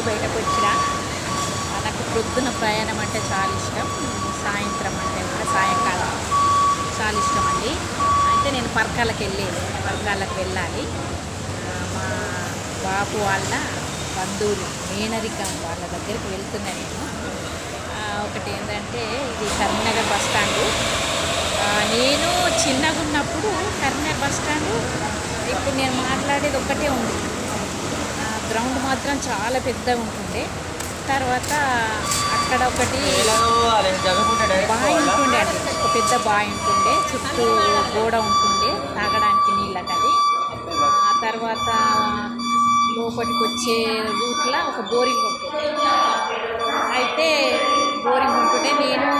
వెళ్ళి బయటకు వచ్చిన నాకు పొద్దున ప్రయాణం అంటే చాలా ఇష్టం. సాయంత్రం అంటే కూడా సాయంకాలం చాలా ఇష్టం అండి. అయితే నేను పర్కాలకు వెళ్ళేది. పర్కాలకు వెళ్ళాలి. మా బాబు వాళ్ళ బంధువులు మేనరికం వాళ్ళ దగ్గరికి వెళ్తున్నా నేను. ఒకటి ఏంటంటే ఇది కరీంనగర్ బస్ స్టాండు. నేను చిన్నగా ఉన్నప్పుడు కరీంనగర్ బస్ స్టాండు ఇప్పుడు నేను మాట్లాడేది ఒక్కటే ఉంది. గ్రౌండ్ మాత్రం చాలా పెద్దగా ఉంటుండే. తర్వాత అక్కడ ఒకటి బావి ఉంటుండే అండి. ఒక పెద్ద బావి ఉంటుండే. చుట్టూ గోడ ఉంటుండే. తాగడానికి నీళ్ళకి అది ఆ తర్వాత లోపలికి వచ్చే రూట్లో ఒక బోరింగ్ ఉంటుంది అయితే బోరింగ్ ఉంటుండే. నేను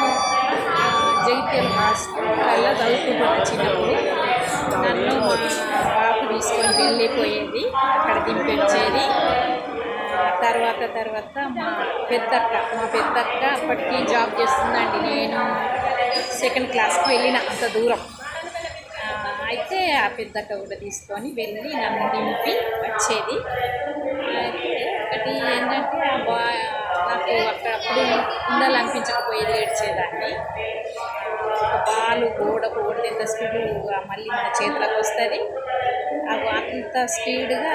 ఆ, జగిత్యాల హాస్పిటల్లో చదువుకుంటున్నా చిన్నప్పుడు. నన్ను మా తీసుకొని వెళ్ళిపోయేది అక్కడ దింపొచ్చేది తర్వాత తర్వాత మా పెద్దక్క మా పెద్దక్క అప్పటికి జాబ్ చేస్తుందండి. నేను సెకండ్ క్లాస్కి వెళ్ళిన అంత దూరం. అయితే ఆ పెద్దక్క కూడా తీసుకొని వెళ్ళి నన్ను దింపి వచ్చేది. అయితే ఒకటి ఏంటంటే బా నాకు అక్కడ అప్పుడు ఉండాలనిపించకపోయేది ఏడ్చేదాన్ని. బాలు గోడకు కొడితే ఎంత స్పీడ్గా మళ్ళీ మన చేతులకు వస్తుంది. అవి అంత స్పీడ్గా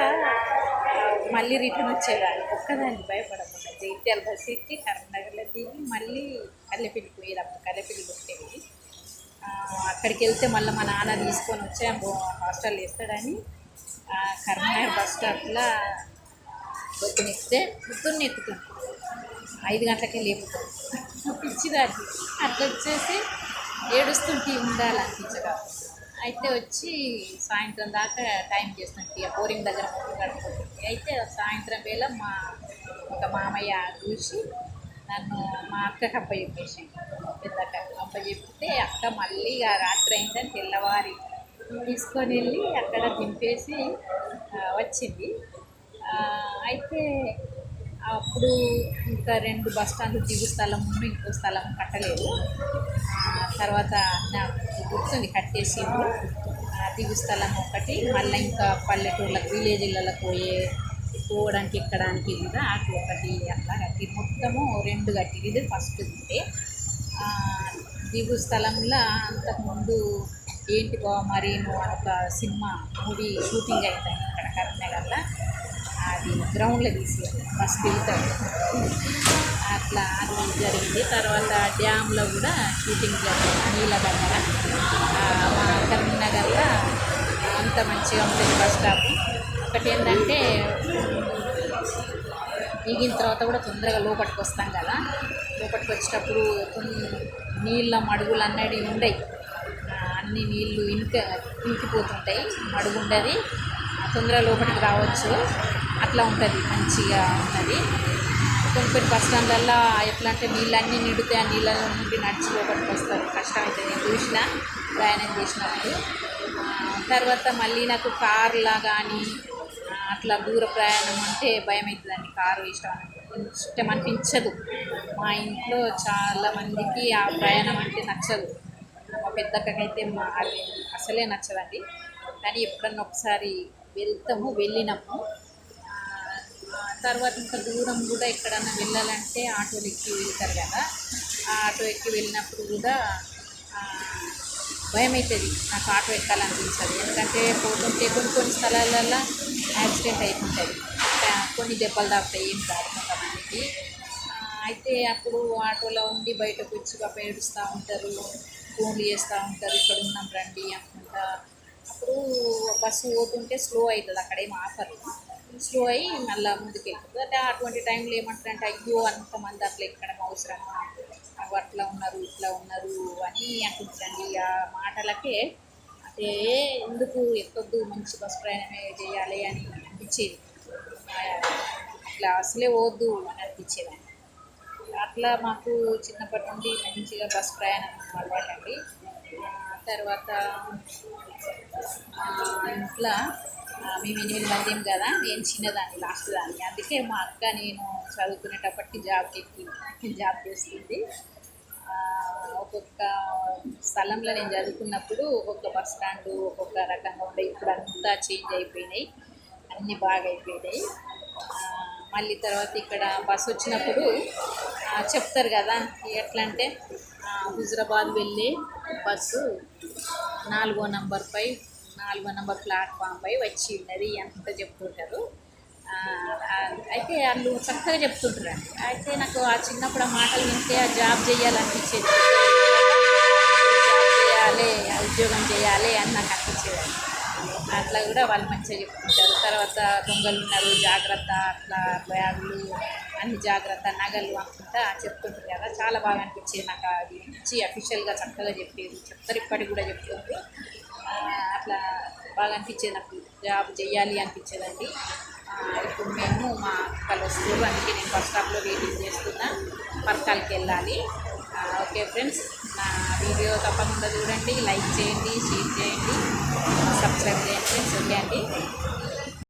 మళ్ళీ రిటర్న్ వచ్చేదాన్ని. ఒక్కదాన్ని భయపడకుండా జైత్యాల బస్సు ఎక్కి కరీంనగర్లో దిగి మళ్ళీ కల్లెపిల్లి పోయేది అప్పుడు. కల్లెపిల్లి కొట్టేది. అక్కడికి వెళ్తే మళ్ళీ మా నాన్న తీసుకొని వచ్చి హాస్టల్ వేస్తాడని కరీంనగర్ బస్ స్టాప్లో పొద్దున ఎక్కితే పొద్దున్న ఎక్కుతుంది ఐదు గంటలకే లేపుతాం. పిచ్చిదాన్ని. అట్లా వచ్చేసి ఏడుస్తుంటే ఉండాలనిపించగా అయితే వచ్చి సాయంత్రం దాకా టైం చేస్తుంటే ఇక బోరింగ్ దగ్గర అయితే సాయంత్రం వేళ మా ఒక మామయ్య చూసి నన్ను మా అక్కకి అప్ప చెప్పేసి పెద్దక్క అప్ప చెప్తే అక్క మళ్ళీ ఆ రాత్రి అయిందని తెల్లవారి తీసుకొని వెళ్ళి అక్కడ దింపేసి వచ్చింది. అయితే అప్పుడు ఇంకా రెండు బస్ స్టాండ్లు దిగు స్థలం ఇంకో స్థలం కట్టలేదు. తర్వాత నాకు గుర్తుంది కట్టేసిండ్రు ఆ, దిగు స్థలం ఒకటి మళ్ళీ ఇంకా పల్లెటూర్లకు విలేజ్లకు పోయే పోవడానికి ఎక్కడానికి కూడా అటు ఒకటి అట్లా కట్టి మొత్తము రెండు కట్టి ఇది ఫస్ట్ ఉంటే ఆ, దిగు స్థలంలో అంతకుముందు ఏంటి బావ మరి అని ఒక సినిమా మూవీ షూటింగ్ అయింది అక్కడ కరీంనగర్లో. గ్రౌండ్లో తీసేయాలి. ఫస్ట్ వెళ్తాడు. అట్లా అది జరిగింది. తర్వాత డ్యామ్లో కూడా షూటింగ్ జరిగింది. నీళ్ళ దగ్గర మా కరీంనగర్లో అంత మంచిగా ఉంటుంది బస్ స్టాప్. ఒకటి ఏంటంటే దిగిన తర్వాత కూడా తొందరగా లోపలికి వస్తాం కదా. లోపలికి వచ్చేటప్పుడు కొన్ని నీళ్ళ మడుగులు అన్నవి ఉండయి అన్ని నీళ్ళు ఇంక ఇంకిపోతుంటాయి మడుగు ఉండదు. తొందరగా లోపలికి రావచ్చు. అట్లా ఉంటుంది మంచిగా ఉన్నది కొన్ని కొన్ని బస్ స్టాండ్లల్లో ఎట్లా అంటే నీళ్ళన్నీ నిండితే ఆ నీళ్ళలో నుండి నడిచి లోపలికి వస్తారు. కష్టం అయితే నేను చూసిన ప్రయాణం చేసినప్పుడు. తర్వాత మళ్ళీ నాకు కార్లా కానీ అట్లా దూర ప్రయాణం అంటే భయం అవుతుందండి కారు ఇష్టం ఇష్టం అనిపించదు. మా ఇంట్లో చాలా మందికి ఆ ప్రయాణం అంటే నచ్చదు. మా పెద్దకైతే మా అసలే నచ్చదండి. కానీ ఎప్పుడన్నా ఒకసారి వెళ్తాము వెళ్ళినాము. తర్వాత ఇంకా దూరం కూడా ఎక్కడన్నా వెళ్ళాలంటే ఆటోలు ఎక్కి వెళ్తారు కదా. ఆ ఆటో ఎక్కి వెళ్ళినప్పుడు కూడా భయం అవుతుంది నాకు ఆటో ఎక్కాలనిపించదు. ఎందుకంటే పోతుంటే కొన్ని కొన్ని స్థలాలలో యాక్సిడెంట్ అవుతుంటుంది కొన్ని దెబ్బలు తాగుతాయి ఏం కాదు కొంతమందికి. అయితే అప్పుడు ఆటోలో ఉండి బయటకు వచ్చి పాప ఏడుస్తూ ఉంటారు ఫోన్లు చేస్తూ ఉంటారు ఇక్కడ ఉన్నాం రండి అనుకుంటా. అప్పుడు బస్సు పోతుంటే స్లో అవుతుంది అక్కడ ఏం స్లో అయ్యి మళ్ళీ ముందుకెళ్తుంది. అంటే అటువంటి టైంలో ఏమంటారంటే అయ్యో అంతమంది అట్లా ఎక్కడం అవసరమా అట్లా ఉన్నారు ఇట్లా ఉన్నారు అని అనిపించండి ఆ మాటలకే అంటే ఎందుకు ఎక్కొద్దు మంచి బస్ ప్రయాణమే చేయాలి అని అనిపించేది. ఆ, అట్లా అసలే పోవద్దు అని అనిపించేదాన్ని అట్లా మాకు చిన్నప్పటి నుండి మంచిగా బస్ ప్రయాణం అలవాటండి. తర్వాత మా ఇంట్లో మేము ఎనిమిది మంది కదా? నేను చిన్నదాన్ని లాస్ట్ దాన్ని. అందుకే మా అక్క నేను చదువుకునేటప్పటికి జాబ్ ఎక్కి జాబ్ చేస్తుంది. ఒక్కొక్క స్థలంలో నేను చదువుకున్నప్పుడు ఒక్కొక్క బస్ స్టాండ్ ఒక్కొక్క రకంగా ఉండే. ఇప్పుడు అంతా చేంజ్ అయిపోయినాయి. అన్నీ బాగా అయిపోయినాయి. మళ్ళీ తర్వాత ఇక్కడ బస్సు వచ్చినప్పుడు చెప్తారు కదా ఎట్లా అంటే హుజరాబాద్ వెళ్ళే బస్సు నాలుగో నంబర్పై నాలుగో నంబర్ ప్లాట్ఫామ్పై వచ్చి ఉన్నది అంత చెప్తుంటారు. అయితే వాళ్ళు చక్కగా చెప్తుంటారు అయితే నాకు ఆ చిన్నప్పుడు ఆ మాటలు వింటే ఆ జాబ్ చేయాలనిపించేది. జాబ్ చేయాలి ఉద్యోగం చేయాలి అని నాకు అనిపించేది. అట్లా కూడా వాళ్ళు మంచిగా చెప్తుంటారు. తర్వాత దొంగలు ఉన్నారు జాగ్రత్త అట్లా బ్యాగులు అన్ని జాగ్రత్త నగలు అనుకుంటా చెప్తుంటారు కదా. చాలా బాగా అనిపించేది నాకు అది. మంచి అఫీషియల్గా చక్కగా చెప్పేది. చెప్తారు ఇప్పటికి కూడా చెప్తుంది అట్లా బాగా అనిపించేది నాకు జాబ్ చేయాలి అనిపించేదండి. ఇప్పుడు మేము మా అక్కలు వస్తారు. అందుకే నేను బస్ స్టాప్లో వెయిటింగ్ చేస్తున్నా. పర్కాలకి వెళ్ళాలి. ఓకే ఫ్రెండ్స్ నా వీడియో తప్పకుండా చూడండి. లైక్ చేయండి షేర్ చేయండి. సబ్స్క్రైబ్ చేయండి ఫ్రెండ్స్. ఓకే అండి.